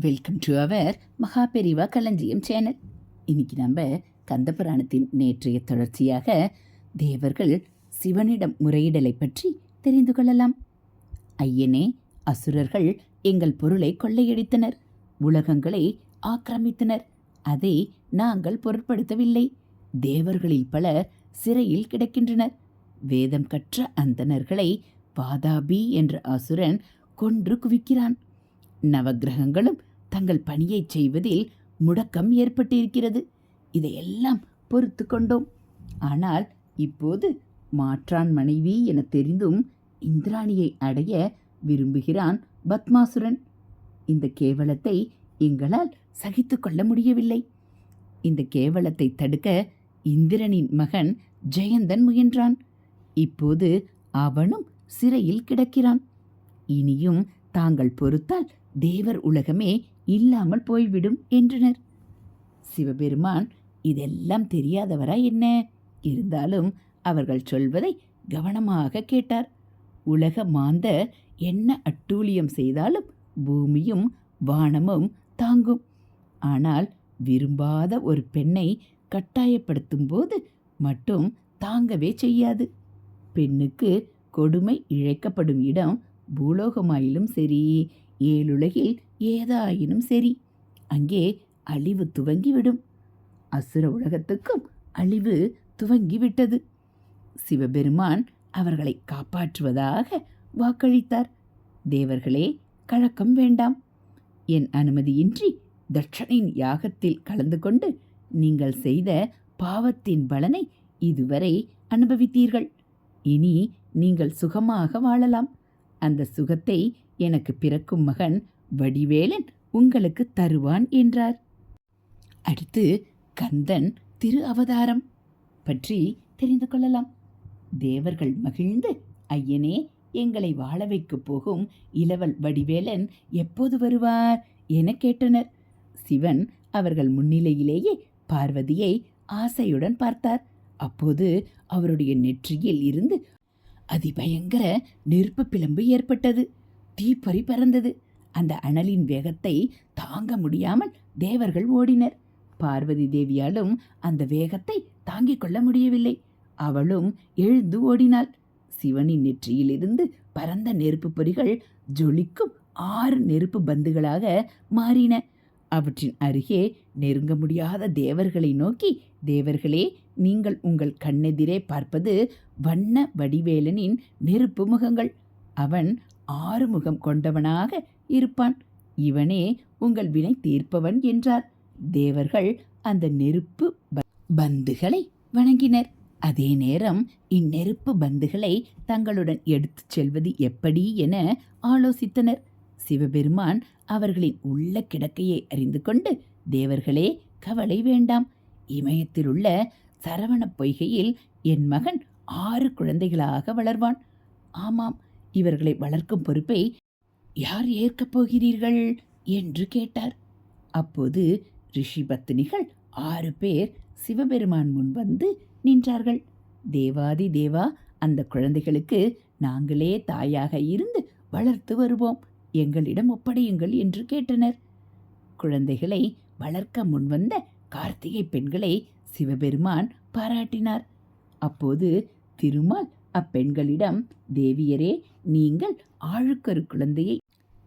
Welcome to our Maha Periyava களஞ்சியம் channel இன்னைக்கு நம்ம கந்தபுராணத்தின் நேற்றைய தொடர்ச்சியாக தேவர்கள் சிவனிடம் முறையிடலை பற்றி தெரிந்து கொள்ளலாம். ஐயனே அசுரர்கள் எங்கள் பொருளை கொள்ளையடித்தனர் உலகங்களை ஆக்கிரமித்தனர். அதை நாங்கள் பொருட்படுத்தவில்லை. தேவர்களில் பலர் சிறையில் கிடக்கின்றனர். வேதம் கற்ற அந்தணர்களை பாதாபி என்ற அசுரன் கொன்று குவிக்கிறான். நவக்கிரகங்களும் தங்கள் பணியைச் செய்வதில் முடக்கம் ஏற்பட்டிருக்கிறது. இதையெல்லாம் பொறுத்து கொண்டோம். ஆனால் இப்போது மாற்றான் மனைவி என தெரிந்தும் இந்திராணியை அடைய விரும்புகிறான் பத்மாசுரன். இந்த கேவலத்தை எங்களால் சகித்து கொள்ள முடியவில்லை. இந்த கேவலத்தை தடுக்க இந்திரனின் மகன் ஜெயந்தன் முயன்றான். இப்போது அவனும் சிறையில் கிடக்கிறான். இனியும் தாங்கள் பொறுத்தால் தேவர் உலகமே இல்லாமல் போய்விடும் என்றனர். சிவபெருமான் இதெல்லாம் தெரியாதவரா என்ன? இருந்தாலும் அவர்கள் சொல்வதை கவனமாக கேட்டார். உலக மாந்த என்ன அட்டூழியம் செய்தாலும் பூமியும் வானமும் தாங்கும். ஆனால் விரும்பாத ஒரு பெண்ணை கட்டாயப்படுத்தும் போது மட்டும் தாங்கவே செய்யாது. பெண்ணுக்கு கொடுமை இழைக்கப்படும் இடம் பூலோகமாயிலும் சரி ஏழுலகில் ஏதாயினும் சரி. அங்கே அழிவு துவங்கிவிடும். அசுர உலகத்துக்கும் அழிவு துவங்கிவிட்டது. சிவபெருமான் அவர்களை காப்பாற்றுவதாக வாக்களித்தார். தேவர்களே கழக்கம் வேண்டாம். என் அனுமதியின்றி தட்சனின் யாகத்தில் கலந்து கொண்டு நீங்கள் செய்த பாவத்தின் பலனை இதுவரை அனுபவித்தீர்கள். இனி நீங்கள் சுகமாக வாழலாம். அந்த சுகத்தை எனக்கு பிறக்கும் மகன் வடிவேலன் உங்களுக்கு தருவான் என்றார். அடுத்து கந்தன் திரு அவதாரம் பற்றி தெரிந்து கொள்ளலாம். தேவர்கள் மகிழ்ந்து ஐயனே எங்களை வாழ வைக்கப் போகும் இளவல் வடிவேலன் எப்போது வருவார்? என கேட்டனர். சிவன் அவர்கள் முன்னிலையிலேயே பார்வதியை ஆசையுடன் பார்த்தார். அப்போது அவருடைய நெற்றியில் இருந்து அதிபயங்கர நெருப்பு பிளம்பு ஏற்பட்டது. தீப்பொறி பறந்தது. அந்த அனலின் வேகத்தை தாங்க முடியாமல் தேவர்கள் ஓடினர். பார்வதி தேவியாலும் அந்த வேகத்தை தாங்கிக் கொள்ள முடியவில்லை. அவளும் எழுந்து ஓடினாள். சிவனின் நெற்றியிலிருந்து பரந்த நெருப்பு பொறிகள் ஜொலிக்கும் ஆறு நெருப்பு பந்துகளாக மாறின. அவற்றின் அருகே நெருங்க முடியாத தேவர்களை நோக்கி தேவர்களே நீங்கள் உங்கள் கண்ணெதிரே பார்ப்பது வண்ண வடிவேலனின் நெருப்பு முகங்கள். அவன் ஆறுமுகம் கொண்டவனாக இருப்பான். இவனே உங்கள் வினை தீர்ப்பவன் என்றார். தேவர்கள் அந்த நெருப்பு ப- பந்துகளை வணங்கினர். அதே நேரம் இந்நெருப்பு பந்துகளை தங்களுடன் எடுத்துச் செல்வது எப்படி என ஆலோசித்தனர். சிவபெருமான் அவர்களின் உள்ள கிடக்கையை அறிந்து கொண்டு தேவர்களே கவலை வேண்டாம். இமயத்தில் உள்ள சரவணப் பொய்கையில் என் மகன் ஆறு குழந்தைகளாக வளர்வான். ஆமாம் இவர்களை வளர்க்கும் பொறுப்பை யார் ஏற்கப் போகிறீர்கள்? என்று கேட்டார். அப்போது ரிஷி பத்தினிகள் ஆறு பேர் சிவபெருமான் முன் வந்து நின்றார்கள். தேவாதி தேவா அந்த குழந்தைகளுக்கு நாங்களே தாயாக இருந்து வளர்த்து வருவோம். எங்களிடம் ஒப்படையுங்கள் என்று கேட்டனர். குழந்தைகளை வளர்க்க முன்வந்த கார்த்திகை பெண்களை சிவபெருமான் பாராட்டினார். அப்போது திருமால் அப்பெண்களிடம் தேவியரே நீங்கள் ஆழுக்கரு குழந்தையை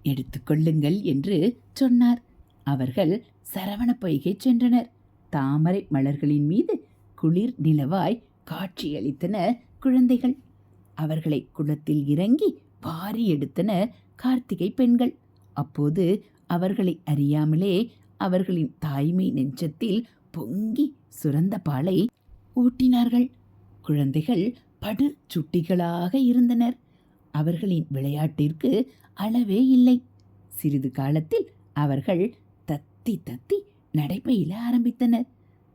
எடுத்துக்கொள்ளுங்கள் என்று சொன்னார். அவர்கள் சரவண பொய்கை சென்றனர். தாமரை மலர்களின் மீது குளிர் நிலவாய் காட்சியளித்தன குழந்தைகள். அவர்களை குளத்தில் இறங்கி பாரி எடுத்தன கார்த்திகை பெண்கள். அப்போது அவர்களை அறியாமலே அவர்களின் தாய்மை நெஞ்சத்தில் பொங்கி சுரந்த பாலை ஊட்டினார்கள். குழந்தைகள் படு சுட்டிகளாக இருந்தனர். அவர்களின் விளையாட்டிற்கு அளவே இல்லை. சிறிது காலத்தில் அவர்கள் தத்தி தத்தி நடைபெயில ஆரம்பித்தனர்.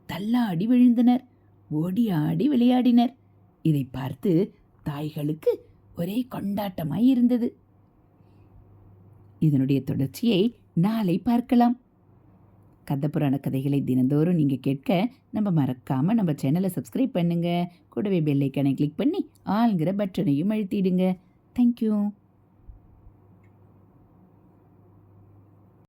தள்ளாடி விழுந்தனர். ஓடி ஆடி விளையாடினர். இதை பார்த்து தாய்களுக்கு ஒரே கொண்டாட்டமாய் இருந்தது. இதனுடைய தொடர்ச்சியை நாளை பார்க்கலாம். கதப்புராண கதைகளை தினந்தோறும் நீங்கள் கேட்க நம்ம மறக்காமல் நம்ம சேனலை சப்ஸ்கிரைப் பண்ணுங்கள் கூடவே பெல்லைக்கானை கிளிக் பண்ணி ஆளுங்கிற பட்டனையும் அழுத்திடுங்க. தேங்க்யூ